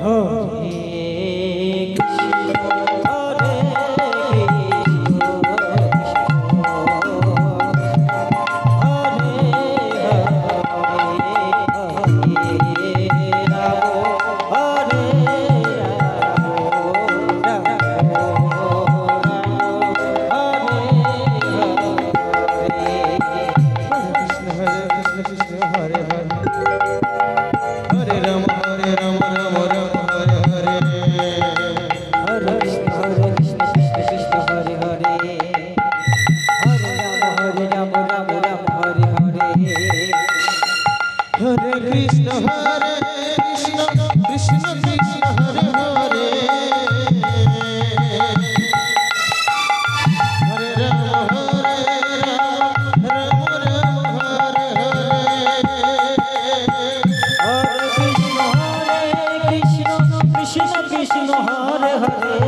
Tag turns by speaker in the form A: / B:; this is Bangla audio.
A: Oh. কৃষ্ণ কৃষ্ণ হরে হরে।